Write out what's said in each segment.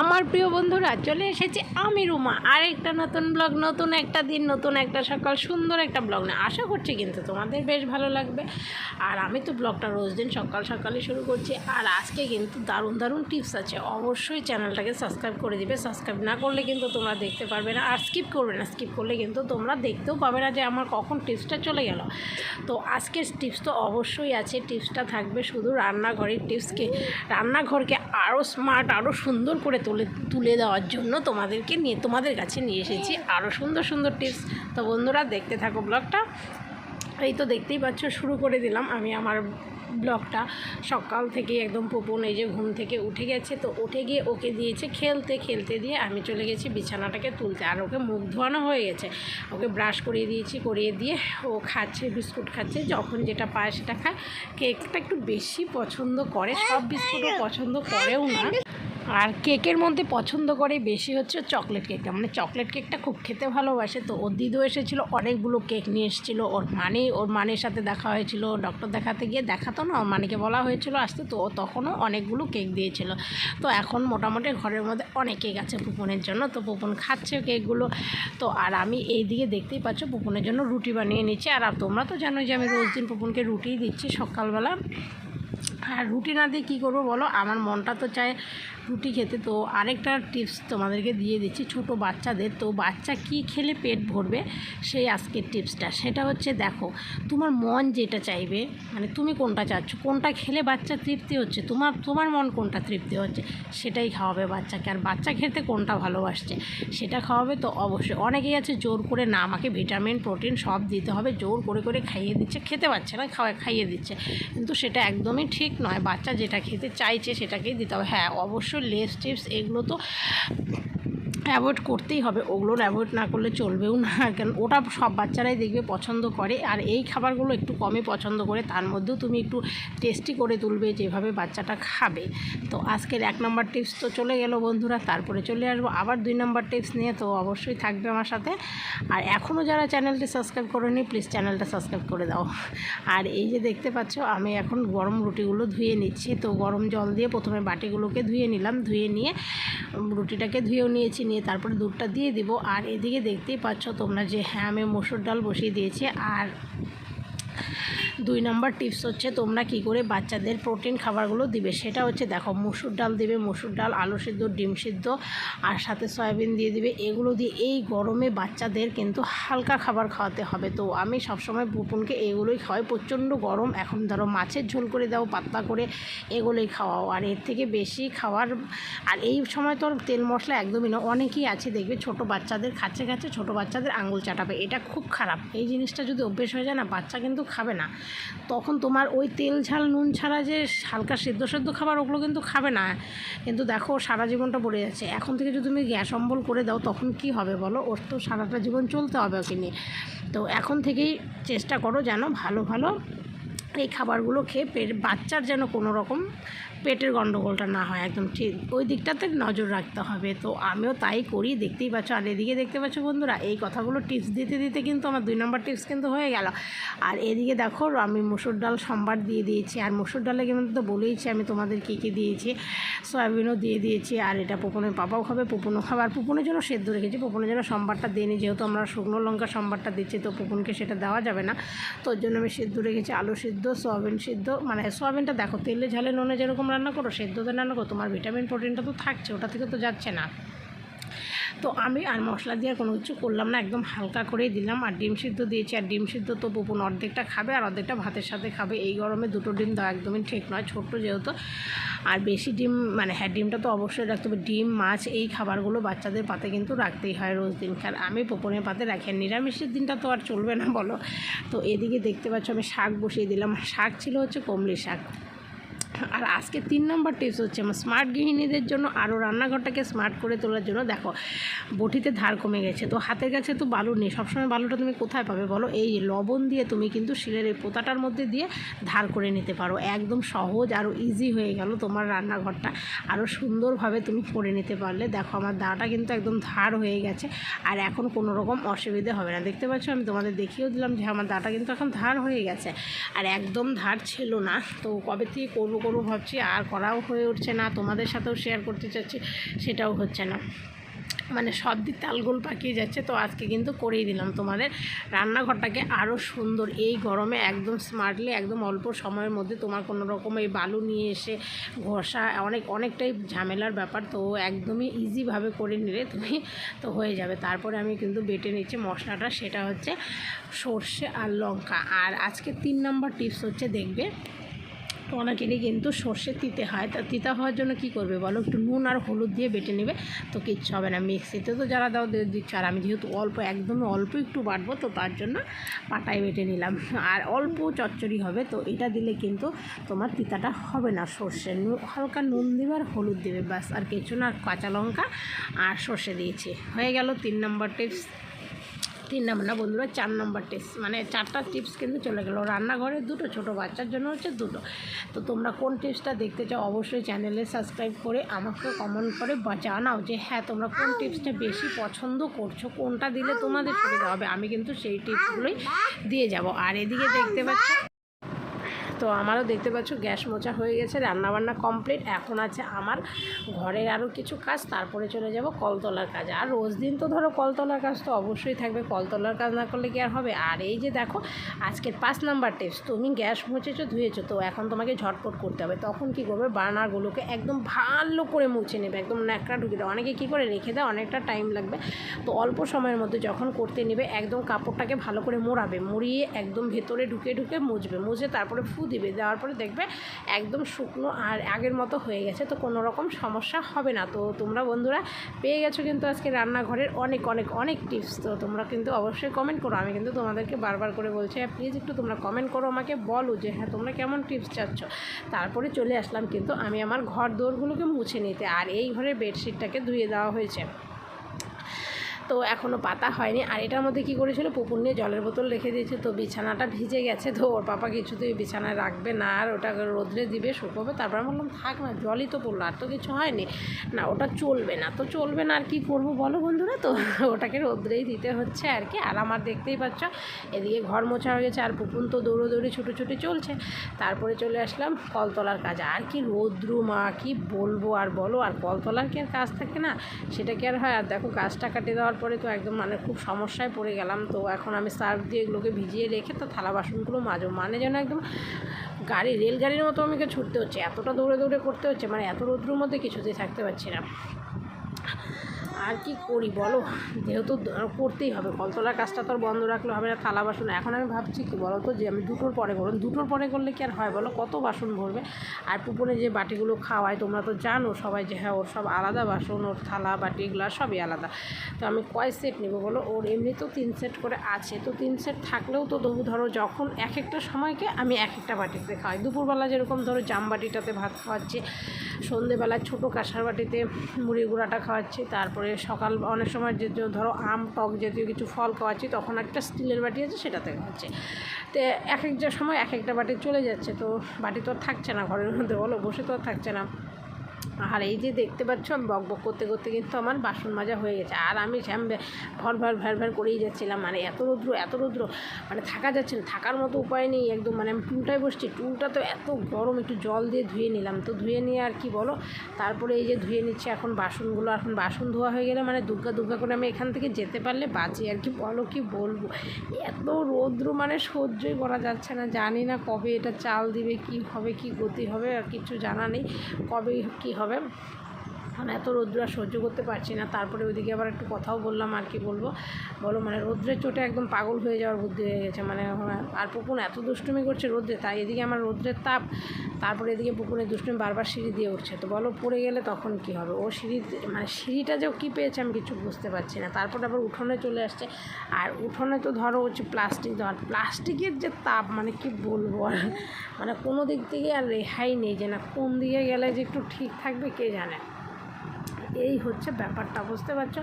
আমার প্রিয় বন্ধুরা, চলে এসেছে আমি রুমা। আরেকটা নতুন ব্লগ নতুন একটা দিন, নতুন একটা সকাল, সুন্দর একটা ব্লগ না আশা করছি কিন্তু তোমাদের বেশ ভালো লাগবে। আর আমি তো ব্লগটা রোজ দিন সকাল সকালে শুরু করছি। আর আজকে কিন্তু দারুণ দারুণ টিপস আছে। অবশ্যই চ্যানেলটাকে সাবস্ক্রাইব করে দিবে। সাবস্ক্রাইব না করলে কিন্তু তোমরা দেখতে পারবে না। আর স্কিপ করবে না। স্কিপ করলে কিন্তু তোমরা দেখতেও পাবে না যে আমার কখন টিপসটা চলে গেল। তো আজকের টিপস তো অবশ্যই আছে। টিপসটা থাকবে শুধু রান্নাঘরের টিপসকে রান্নাঘরকে আরও স্মার্ট আরও সুন্দর করে তুলে তুলে দেওয়ার জন্য তোমাদেরকে নিয়ে, তোমাদের কাছে নিয়ে এসেছি আরও সুন্দর সুন্দর টিপস তো বন্ধুরা, দেখতে থাকো ব্লগটা। এই তো দেখতেই পাচ্ছ, শুরু করে দিলাম আমি আমার ব্লগটা। সকাল থেকে একদম পুপুন এই যে ঘুম থেকে উঠে গেছে, তো উঠে গিয়ে ওকে দিয়েছে খেলতে খেলতে দিয়ে আমি চলে গেছি বিছানাটাকে তুলতে। আর ওকে মুখ ধোয়ানো হয়ে গেছে। ওকে ব্রাশ করিয়ে দিয়েছি, করিয়ে দিয়ে ও খাচ্ছে, বিস্কুট খাচ্ছে, যখন যেটা পায় সেটা খায়। কেকটা একটু বেশি পছন্দ করে, সব বিস্কুটও পছন্দ করেও না। আর কেকের মধ্যে পছন্দ করে বেশি হচ্ছে চকলেট কেকটা। মানে চকলেট কেকটা খুব খেতে ভালোবাসে। তো ওর দিদিও এসেছিল, অনেকগুলো কেক নিয়ে এসেছিল। ওর মানে ওর মানের সাথে দেখা হয়েছিল ডক্টর দেখাতে গিয়ে দেখাতো না ওর মানিকে বলা হয়েছিল আসতে। তো ও তখনও অনেকগুলো কেক দিয়েছিল। তো এখন মোটামুটি ঘরের মধ্যে অনেক কেক আছে পুপনের জন্য। তো পুপন খাচ্ছে কেকগুলো। তো আর আমি এই দিকে দেখতেই পাচ্ছ পুপনের জন্য রুটি বানিয়ে নিচ্ছি। আর তোমরা তো জানো যে আমি রোজ দিন পুপনকে রুটিই দিচ্ছি সকালবেলা। আর রুটি না দিয়ে কী করব বলো? আমার মনটা তো চায় রুটি খেতে। তো আরেকটা টিপস তোমাদেরকে দিয়ে দিচ্ছি ছোট বাচ্চাদের। তো বাচ্চা কি খেলে পেট ভরবে? সেই আজকের টিপসটা সেটা হচ্ছে দেখো, তোমার মন যেটা চাইবে মানে তুমি কোনটা চাচ্ছ? কোনটা খেলে বাচ্চা তৃপ্তি হচ্ছে? তোমার তোমার মন কোনটা তৃপ্তি হচ্ছে? সেটাই খাওয়াবে বাচ্চাকে। আর বাচ্চা খেতে কোনটা ভালোবাসছে? সেটা খাওয়াবে তো অবশ্যই। অনেকেই আছে জোর করে না, আমাকে ভিটামিন, প্রোটিন সব দিতে হবে, জোর করে করে খাইয়ে দিচ্ছে, খেতে পারছে না, খাওয়া, খাইয়ে দিচ্ছে। কিন্তু সেটা একদমই ঠিক নয়। বাচ্চা যেটা খেতে চাইছে সেটাকেই দিতে হবে। হ্যাঁ অবশ্যই লেস টিপস এগুলো তো অ্যাভয়েড করতেই হবে। ওগুলোর অ্যাভয়েড না করলে চলবেও না। কেন, ওটা সব বাচ্চারাই দেখবে, পছন্দ করে। আর এই খাবারগুলো একটু কমই পছন্দ করে। তার মধ্যেও তুমি একটু টেস্টি করে তুলবে যেভাবে বাচ্চাটা খাবে। তো আজকের এক নম্বর টিপস তো চলে গেল বন্ধুরা। তারপরে চলে আসব আবার দুই নম্বর টিপস নিয়ে। তো অবশ্যই থাকবে আমার সাথে। আর এখনও যারা চ্যানেলটি সাবস্ক্রাইব করেনি প্লিজ চ্যানেলটা সাবস্ক্রাইব করে দাও। আর এই যে দেখতে পাচ্ছ, আমি এখন গরম রুটিগুলো ধুয়ে নিচ্ছি। তো গরম জল দিয়ে প্রথমে বাটিগুলোকে ধুয়ে নিলাম। ধুয়ে নিয়ে, রুটিটাকে ধুয়েও নিয়েছি। নিয়ে তারপরে দুধটা দিয়ে দিব। আর এদিকে দেখতেই পাচ্ছ তোমরা যে হ্যাঁ আমি মসুর ডাল বসিয়ে দিয়েছি। আর দুই নম্বর টিপস হচ্ছে তোমরা কি করে বাচ্চাদের প্রোটিন খাবারগুলো দিবে? সেটা হচ্ছে দেখো, মুসুর ডাল দিবে, মসুর ডাল, আলু সিদ্ধ, ডিম সিদ্ধ, আর সাথে সয়াবিন দিয়ে দিবে। এগুলো দিয়ে এই গরমে বাচ্চাদের কিন্তু হালকা খাবার খাওয়াতে হবে। তো আমি সবসময় পুপুনকে এগুলোই খাওয়াই। প্রচণ্ড গরম। এখন ধরো মাছের ঝোল করে দাও, পাতলা করে এগুলোই খাওয়াও। আর এর থেকে বেশি খাওয়ার, আর এই সময় তো তেল মশলা একদমই না। অনেকেই আছে দেখবে ছোট বাচ্চাদের খাচ্ছে খাচ্ছে ছোট বাচ্চাদের আঙুল চাটাবে। এটা খুব খারাপ। এই জিনিসটা যদি অভ্যেস হয়ে যায় না, বাচ্চা কিন্তু খাবে না। তখন তোমার ওই তেল ঝাল, নুন ছাড়া যে হালকা সেদ্ধ সেদ্ধ খাবার ওগুলো কিন্তু খাবে না। কিন্তু দেখো, সারা জীবনটা পড়ে যাচ্ছে। এখন থেকে যদি তুমি গ্যাস অম্বল করে দাও, তখন কি হবে বলো? ওর তো সারাটা জীবন চলতে হবে ওকে নিয়ে। তো এখন থেকেই চেষ্টা করো যেন ভালো ভালো এই খাবারগুলো খেয়ে পেট বাচ্চার যেন কোনো রকম পেটের গণ্ডগোলটা না হয়, একদম ঠিক। ওই দিকটাতে নজর রাখতে হবে। তো আমিও তাই করি, দেখতেই পাচ্ছ। আর এদিকে দেখতে পাচ্ছ বন্ধুরা, এই কথাগুলো টিপস দিতে দিতে কিন্তু আমার দুই নম্বর টিপস কিন্তু হয়ে গেল। আর এদিকে দেখো, আমি মুসুর ডাল, সম্বার দিয়ে দিয়েছি। আর মুসুর ডালে কিন্তু তো বলেইছি আমি তোমাদের কী কী দিয়েছি। সয়াবিনও দিয়ে দিয়েছি। আর এটা পুপনের পাপাও খাবে, পুপনও খাবে। আর পুপনের জন্য সেদ্ধ রেখেছি। পুপনের জন্য সম্বারটা দিইনি। যেহেতু আমরা শুকনো লঙ্কা সম্বারটা দিচ্ছি, তো পুপনকে সেটা দেওয়া যাবে না। তো ওর জন্য আমি সেদ্ধ রেখেছি। আলু সিদ্ধ, সয়াবিন সিদ্ধ। মানে সয়াবিনটা দেখো, তেলে ঝালে নুনে যেরকম রান্না করো সেদ্ধতে রান্না করো, তোমার ভিটামিন প্রোটিনটা তো থাকছে, ওটা থেকে তো যাচ্ছে না। তো আমি আর মশলা দিয়ে কোনো কিছু করলাম না, একদম হালকা করেই দিলাম, আর ডিম সিদ্ধ দিয়েছি, আর ডিম সিদ্ধ তো পুপুন অর্ধেকটা খাবে, আর অর্ধেকটা ভাতের সাথে খাবে। এই গরমে দুটো ডিম দেওয়া একদমই ঠিক নয়, ছোট্ট যেহেতু। আর বেশি ডিম মানে হ্যাঁ ডিমটা তো অবশ্যই রাখতে হবে। ডিম, মাছ, এই খাবারগুলো বাচ্চাদের পাতে কিন্তু রাখতেই হয় রোজ দিন। আর আমি পুপনের পাতে রাখি, আর নিরামিষের দিনটা তো আর চলবে না বলো। তো এদিকে দেখতে পাচ্ছ আমি শাক বসিয়ে দিলাম। শাক ছিল হচ্ছে কমলি শাক। আর আজকে তিন নম্বর টিপস হচ্ছে আমার স্মার্ট গৃহিণীদের জন্য আরও রান্নাঘরটাকে স্মার্ট করে তোলার জন্য দেখো, বটিতে ধার কমে গেছে। তো হাতের কাছে তো বালু নেই, সবসময় বালুটা তুমি কোথায় পাবে বলো? এই লবণ দিয়ে তুমি কিন্তু শিলের এই পোতাটার মধ্যে দিয়ে ধার করে নিতে পারো। একদম সহজ আরও ইজি হয়ে গেল তোমার রান্নাঘরটা। আরও সুন্দরভাবে তুমি করে নিতে পারলে। দেখো আমার দাটা কিন্তু একদম ধার হয়ে গেছে। আর এখন কোনো রকম অসুবিধে হবে না। দেখতে পাচ্ছ আমি তোমাদের দেখিয়েও দিলাম যে আমার দাটা কিন্তু এখন ধার হয়ে গেছে। আর একদম ধার ছিল না। তো কবে থেকে করব করব ভাবছি, আর করাও হয়ে উঠছে না, তোমাদের সাথেও শেয়ার করতে চাচ্ছি, সেটাও হচ্ছে না। মানে সব দিক তালগোল পাকিয়ে যাচ্ছে, তো আজকে কিন্তু করেই দিলাম তোমাদের। রান্নাঘরটাকে আরও সুন্দর, এই গরমে একদম স্মার্টলি একদম অল্প সময়ের মধ্যে তোমার কোনো রকম এই বালু নিয়ে এসে ঘষা, অনেক, অনেকটাই ঝামেলার ব্যাপার, তো একদমই ইজিভাবে করে নিলে তুমি তো হয়ে যাবে। তারপরে আমি কিন্তু বেটে নিচ্ছি মশলাটা, সেটা হচ্ছে সর্ষে আর লঙ্কা। আর আজকে তিন নম্বর টিপস হচ্ছে, দেখবে অনেকেরই কিন্তু সর্ষে তিতে হয়। তা তিতা হওয়ার জন্য কি করবে বলো? একটু নুন আর হলুদ দিয়ে বেটে নেবে। তো কিচ্ছু হবে না, মিক্সিতে তো যারা দাও দিচ্ছে। আর আমি যেহেতু অল্প একদমই অল্প একটু বাটবো, তো তার জন্য পাটায় বেটে নিলাম। আর অল্প চচ্চড়ি হবে, তো এটা দিলে কিন্তু তোমার তিতাটা হবে না সর্ষে। হালকা নুন দেবে আর হলুদ দেবে, ব্যাস। আর কিছু না, কাঁচা লঙ্কা আর সর্ষে দিয়েছি। হয়ে গেল তিন নম্বর টিপস তিন নম্বর। না বন্ধুরা, চার নম্বর টিপস মানে চারটা টিপস কিন্তু চলে গেলো। রান্নাঘরে দুটো, ছোট বাচ্চার জন্য হচ্ছে দুটো। তো তোমরা কোন টিপসটা দেখতে চাও অবশ্যই চ্যানেলে সাবস্ক্রাইব করে আমাকে কমেন্ট করে জানাও যে হ্যাঁ তোমরা কোন টিপসটা বেশি পছন্দ করছ, কোনটা দিলে তোমাদের সুবিধা হবে। আমি কিন্তু সেই টিপসগুলোই দিয়ে যাব। আর এদিকে দেখতে পাচ্ছ তো আমারও দেখতে পাচ্ছ গ্যাস মোচা হয়ে গেছে, রান্নাবান্না কমপ্লিট এখন আছে আমার ঘরের আরও কিছু কাজ, তারপরে চলে যাব কলতলার কাজ। আর রোজ দিন তো ধরো কলতলার কাজ তো অবশ্যই থাকবে, কলতলার কাজ না করলে কি আর হবে? আর এই যে দেখো, আজকের পাঁচ নাম্বার টিপস তুমি গ্যাস মুছেছো, ধুয়েছো, তো এখন তোমাকে ঝটপট করতে হবে। তখন কি করবে? বার্নারগুলোকে একদম ভালো করে মুছে নেবে, একদম ন্যাকড়া ঢুকে দেয় অনেকে কী করে? রেখে দেয় অনেকটা টাইম লাগবে। তো অল্প সময়ের মধ্যে যখন করতে নেবে, একদম কাপড়টাকে ভালো করে মোড়াবে, মুড়িয়ে একদম ভেতরে ঢুকে ঢুকে মুছবে। মুছে তারপরে ফু দিবে। দেওয়ার পরে দেখবে একদম শুকনো আর আগের মতো হয়ে গেছে, তো কোনো রকম সমস্যা হবে না। তো তোমরা বন্ধুরা পেয়ে গেছো কিন্তু আজকে রান্নাঘরের অনেক অনেক অনেক টিপস তো তোমরা কিন্তু অবশ্যই কমেন্ট করো। আমি কিন্তু তোমাদেরকে বারবার করে বলছি হ্যাঁ প্লিজ একটু তোমরা কমেন্ট করো আমাকে, বলো যে হ্যাঁ তোমরা কেমন টিপস চাচ্ছ। তারপরে চলে আসলাম কিন্তু আমি আমার ঘর দোরগুলোকে মুছে নিতে। আর এই ঘরের বেডশিটটাকে ধুয়ে দেওয়া হয়েছে। তো এখনও পাতা হয়নি। আর এটার মধ্যে কী করেছিল? পুকুর নিয়ে জলের বোতল রেখে দিয়েছে। তো বিছানাটা ভিজে গেছে। তো ওর পাপা কিছুতেই বিছানায় রাখবে না। আর ওটা রোদ্রে দিবে, শুকোবে। তারপর আমি বললাম, থাক না, জলই তো পড়ল। আর তো কিছু হয়নি। না, ওটা চলবে না। তো চলবে না, আর কি করব বলো বন্ধুরা? তো ওটাকে রোদ্রেই দিতে হচ্ছে আর কি। আর আমার দেখতেই পাচ্ছ, এদিকে ঘর মোছা হয়ে গেছে। আর পুকুন তো দৌড়োদৌড়ি, ছুটোছুটি চলছে। তারপরে চলে আসলাম কলতলার কাজ। আর কি রোদ্রু, মা, কি বলব আর বলো? আর কলতলার কি আর কাজ থাকে না? সেটা কি আর হয়? আর দেখো, গাছটা কাটিয়ে দেওয়ার পরে তো একদম মানে খুব সমস্যায় পড়ে গেলাম। তো এখন আমি সার্ফ দিয়ে এগুলোকে ভিজিয়ে রেখে তো থালা বাসনগুলো মাজো মানে যেন একদম গাড়ি, রেলগাড়ির মতো আমাকে ছুটতে হচ্ছে। এতটা দৌড়ে দৌড়ে করতে হচ্ছে। মানে এত রোদ্রুর মধ্যে কিছুতেই থাকতে পারছি না। আর কি করি বলো? যেহেতু করতেই হবে। কলতলার কাজটা তো আর বন্ধ রাখলে হবে না, থালা বাসন। এখন আমি ভাবছি কি বলো তো যে, আমি দুটোর পরে করুন দুটোর পরে করলে কি আর হয় বলো? কত বাসন ভরবে? আর পুকুরে যে বাটিগুলো খাওয়ায়, তোমরা তো জানো সবাই যে হ্যাঁ ওর সব আলাদা বাসন, ওর থালা, বাটি, এগুলো সবই আলাদা। তো আমি কয় সেট নেব বলো? ওর এমনিতেও তিন সেট করে আছে। তো তিন সেট থাকলেও তো ধরো যখন এক একটা সময়কে আমি এক একটা বাটিতে খাওয়াই। দুপুরবেলা যেরকম ধরো জাম বাটিটাতে ভাত খাওয়াচ্ছি, সন্ধেবেলায় ছোটো কাঁসার বাটিতে মুড়ি গুঁড়াটা খাওয়াচ্ছি, তারপরে সকাল অনেক সময় যে ধরো আম, টক জাতীয় কিছু ফল খাওয়াচ্ছি, তখন একটা স্টিলের বাটি আছে, সেটাতে খাওয়াচ্ছি তো এক একটা সময় এক একটা বাটি চলে যাচ্ছে, তো বাটি তো আর থাকছে না, ঘরের মধ্যে বলো, বসে তো আর থাকছে না। আর এই যে দেখতে পাচ্ছ, আমি বক বক করতে করতে কিন্তু আমার বাসন মাজা হয়ে গেছে। আর আমি শ্যাম ভর ভর ভর ভর করেই যাচ্ছিলাম। মানে এত রৌদ্র এত রৌদ্র। মানে থাকা যাচ্ছে না, থাকার মতো উপায় নেই একদম। মানে আমি টুলটায় বসছি, টুলটা তো এত গরম, একটু জল দিয়ে ধুয়ে নিলাম। তো ধুয়ে নিয়ে আর কি বলো? তারপরে এই যে ধুয়ে নিচ্ছি এখন বাসনগুলো। এখন বাসন ধোয়া হয়ে গেলে মানে দুর্গা দুর্গা করে আমি এখান থেকে যেতে পারলে বাঁচি। আর কি বলো, কি বলব? এত রৌদ্র মানে সহ্যই করা যাচ্ছে না। জানি না কবে এটা চাল দিবে, কি হবে, কি গতি হবে, আর কিছু জানা নেই। কবে কি হবে। মানে এত রৌদ্র আর সহ্য করতে পারছি না। তারপরে ওইদিকে আবার একটু কথাও বললাম, আর কি বলব? বলো মানে রৌদ্রের চোটে একদম পাগল হয়ে যাওয়ার বুদ্ধি হয়ে গেছে। মানে আর পুকুন এত দুষ্টুমি করছে রোদ্রে, তাই এদিকে আমার রৌদ্রের তাপ, তারপরে এদিকে পুকুরে দুষ্টুমি বারবার সিঁড়ি দিয়ে উঠছে। তো বলো, পড়ে গেলে তখন কি হবে? ও সিঁড়ি মানে সিঁড়িটা যে কী পেয়েছে আমি কিছু বুঝতে পারছি না। তারপরে আবার উঠোনে চলে আসছে। আর উঠোনে তো ধরো হচ্ছে প্লাস্টিক ধর, প্লাস্টিকের যে তাপ মানে কি বলব? আর মানে কোনো দিক থেকে আর রেহাই নেই যে না, কোন দিকে গেলে যে একটু ঠিক থাকবে কে জানে? এই হচ্ছে ব্যাপারটা বুঝতে পারছ?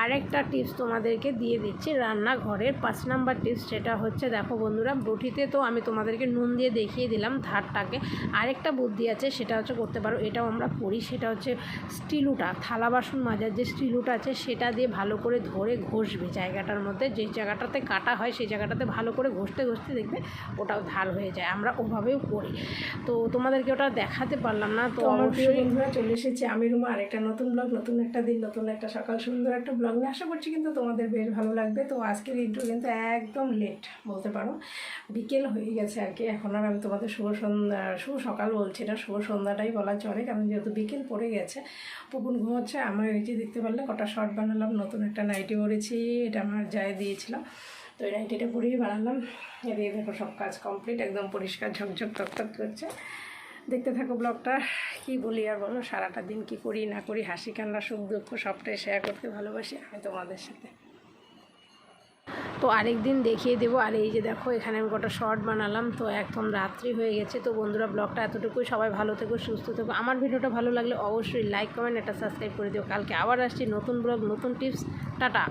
আর একটা টিপস তোমাদেরকে দিয়ে দিচ্ছি রান্নাঘরের। পাঁচ নাম্বার টিপস সেটা হচ্ছে দেখো বন্ধুরা বটিতে তো আমি তোমাদেরকে নুন দিয়ে দেখিয়ে দিলাম ধারটাকে। আরেকটা বুদ্ধি আছে সেটা হচ্ছে করতে পারো এটাও আমরা করি সেটা হচ্ছে স্টিলুটা থালা বাসন মাজার যে স্টিলুটা আছে সেটা দিয়ে ভালো করে ধরে ঘষবে জায়গাটার মধ্যে। যে জায়গাটাতে কাটা হয় সেই জায়গাটাতে ভালো করে ঘষতে ঘষতে দেখবে ওটাও ধার হয়ে যায়। আমরা ওভাবেও করি। তো তোমাদেরকে ওটা দেখাতে পারলাম না তো আমার প্রিয় অবশ্যই বন্ধুরা চলে এসেছি আমি রুমা আরেকটা নতুন ব্লগ নতুন একটা দিন, নতুন একটা সকাল, সুন্দর একটা ব্লগ নিয়ে আশা করছি কিন্তু তোমাদের বেশ ভালো লাগবে। তো আজকের ইন্ট্রো কিন্তু একদম লেট বলতে পারো। বিকেল হয়ে গেছে আর কি। এখন আর আমি তোমাদের শুভ সন্ধ্যা, শুভ সকাল বলছি না, শুভ সন্ধ্যাটাই বলা চলে। কারণ যেহেতু বিকেল পড়ে গেছে, পুকুন ঘুমোচ্ছে, আমার এই যে দেখতে পারলে কটা শর্ট বানালাম, নতুন একটা নাইটি পরেছি এটা আমার যায় দিয়েছিলাম তো এই নাইটিটা পরেই বানালাম। এদিকে দেখো সব কাজ কমপ্লিট একদম পরিষ্কার, ঝকঝক তকতক করছে। দেখতে থাকো ব্লগটা। কি বলি আর বলো, সারাটা দিন কি করি, না করি, হাসি, কান্না, সুখ, দুঃখ, সবটাই শেয়ার করতে ভালোবাসি আমি তোমাদের সাথে। তো আরেক দিন দেখিয়ে দেবো, আর এই যে দেখো, এখানে আমি কটা শর্ট বানালাম। তো একদম রাত্রি হয়ে গেছে। তো বন্ধুরা, ব্লগটা এতটুকুই। সবাই ভালো থেকো, সুস্থ থেকো। আমার ভিডিওটা ভালো লাগলে অবশ্যই লাইক কমেন্ট একটা সাবস্ক্রাইব করে দিও। কালকে আবার আসছি নতুন ব্লগ, নতুন টিপস টাটা।